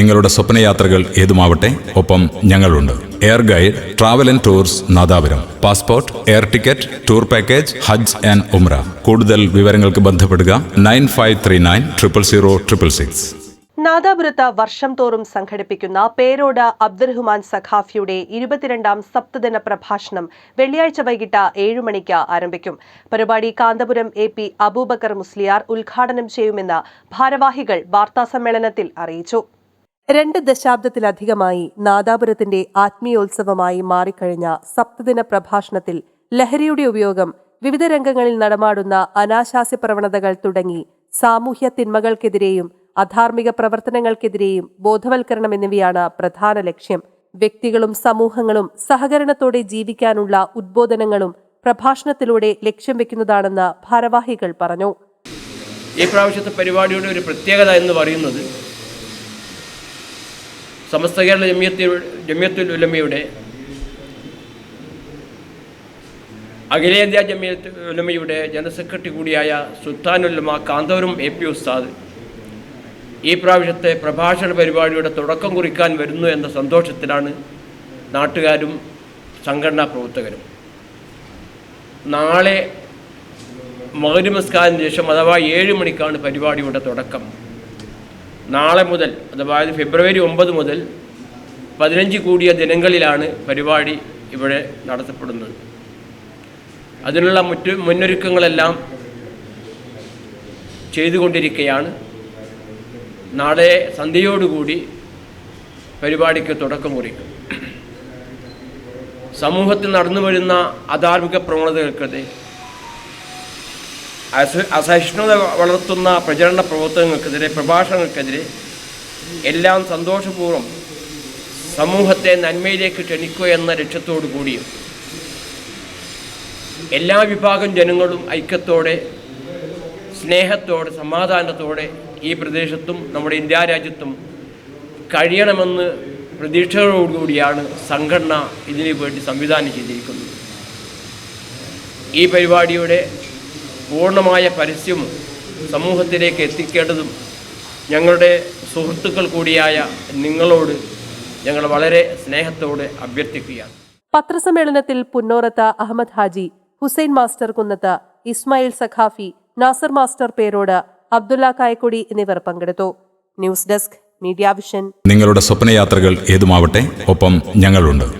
നിങ്ങളുടെ സ്വപ്നയാത്രകൾ ഏതുമാവട്ടെ ഒപ്പം ഞങ്ങളുണ്ട്. Air Guide travel and tours Nadapuram. Passport air ticket tour package Hajj and ഉംറ കൂടുതൽ വിവരങ്ങൾക്ക് ബന്ധപ്പെടുക nine five three nine triple zero triple six. നാദാപുരത്ത് വർഷം തോറും സംഘടിപ്പിക്കുന്ന പേരോട് അബ്ദുറഹ്മാൻ സഖാഫിയുടെ ഇരുപത്തിരണ്ടാം സപ്തദിന പ്രഭാഷണം വെള്ളിയാഴ്ച വൈകിട്ട് ഏഴു മണിക്ക് ആരംഭിക്കും. പരിപാടി കാന്തപുരം എ പി അബൂബക്കർ മുസ്ലിയാർ ഉദ്ഘാടനം ചെയ്യുമെന്ന് ഭാരവാഹികൾ വാർത്താസമ്മേളനത്തിൽ അറിയിച്ചു. രണ്ട് ദശാബ്ദത്തിലധികമായി നാദാപുരത്തിന്റെ ആത്മീയോത്സവമായി മാറിക്കഴിഞ്ഞ സപ്തദിന പ്രഭാഷണത്തിൽ ലഹരിയുടെ ഉപയോഗം വിവിധ രംഗങ്ങളിൽ നടമാടുന്ന അനാശാസ്യ പ്രവണതകൾ തുടങ്ങി സാമൂഹ്യ തിന്മകൾക്കെതിരെയും അധാർമിക പ്രവർത്തനങ്ങൾക്കെതിരെയും ബോധവൽക്കരണം എന്നിവയാണ് പ്രധാന ലക്ഷ്യം. വ്യക്തികളും സമൂഹങ്ങളും സഹകരണത്തോടെ ജീവിക്കാനുള്ള ഉദ്ബോധനങ്ങളും പ്രഭാഷണത്തിലൂടെ ലക്ഷ്യം വെക്കുന്നതാണെന്ന് ഭാരവാഹികൾ പറഞ്ഞു. ഈ പ്രാവശ്യത്തെ പരിപാടിയുടെ ഒരു പ്രത്യേകത എന്ന് പറയുന്നത് സമസ്ത കേരള ജമിയത്തി ജമിയത്തുൽ ഉലമയുടെ അഖിലേന്ത്യാ ജമിയത്ത് ഉലമയുടെ ജനറൽ സെക്രട്ടറി കൂടിയായ സുൽത്താനുല്ലമ കാന്തപുരം എ പി ഉസ്താദ് ഈ പ്രാവശ്യത്തെ പ്രഭാഷണ പരിപാടിയുടെ തുടക്കം കുറിക്കാൻ വരുന്നു എന്ന സന്തോഷത്തിലാണ് നാട്ടുകാരും സംഘടനാ പ്രവർത്തകരും. നാളെ മകരമസ്കാരത്തിന് ശേഷം അഥവാ ഏഴ് മണിക്കാണ് പരിപാടിയുടെ തുടക്കം. നാളെ മുതൽ അഥവാ ഫെബ്രുവരി ഒമ്പത് മുതൽ പതിനഞ്ച് കൂടിയ ദിനങ്ങളിലാണ് പരിപാടി ഇവിടെ നടത്തപ്പെടുന്നത്. അതിനുള്ള മുറ്റു മുന്നൊരുക്കങ്ങളെല്ലാം ചെയ്തുകൊണ്ടിരിക്കുകയാണ് നാളെ സന്ധ്യയോടുകൂടി പരിപാടിക്ക് തുടക്കം കുറിക്കും സമൂഹത്തിൽ നടന്നു വരുന്ന അധാർമിക പ്രവണതകൾക്കെതിരെ അസഹിഷ്ണുത വളർത്തുന്ന പ്രചരണ പ്രവർത്തനങ്ങൾക്കെതിരെ പ്രഭാഷണങ്ങൾക്കെതിരെ എല്ലാം സന്തോഷപൂർവം സമൂഹത്തെ നന്മയിലേക്ക് ക്ഷണിക്കുക എന്ന ലക്ഷ്യത്തോടു കൂടിയും എല്ലാ വിഭാഗം ജനങ്ങളും ഐക്യത്തോടെ സ്നേഹത്തോടെ സമാധാനത്തോടെ ഈ പ്രദേശത്തും നമ്മുടെ ഇന്ത്യ രാജ്യത്തും കഴിയണമെന്ന് പ്രതീക്ഷകളോടുകൂടിയാണ് സംഘടന ഇതിനു വേണ്ടി സംവിധാനം ചെയ്തിരിക്കുന്നത്. ഈ പരിപാടിയുടെ പൂർണമായ പരസ്യം സമൂഹത്തിലേക്ക് എത്തിക്കേണ്ടതും ഞങ്ങളുടെ സുഹൃത്തുക്കൾ കൂടിയായ നിങ്ങളോട് ഞങ്ങൾ വളരെ സ്നേഹത്തോടെ അഭ്യർത്ഥിക്കുകയാണ്. പത്രസമ്മേളനത്തിൽ പുന്നോറത്ത് അഹമ്മദ് ഹാജി ഹുസൈൻ മാസ്റ്റർ കുന്നത്ത് ഇസ്മായിൽ സഖാഫി നാസർ മാസ്റ്റർ പേരോട് അബ്ദുല്ല കായക്കൊടി എന്നിവർ പങ്കെടുത്തു. News desk media vision. നിങ്ങളുടെ സ്വപ്നയാത്രകൾ ഏതുമാവട്ടെ ഒപ്പം ഞങ്ങളുണ്ട്.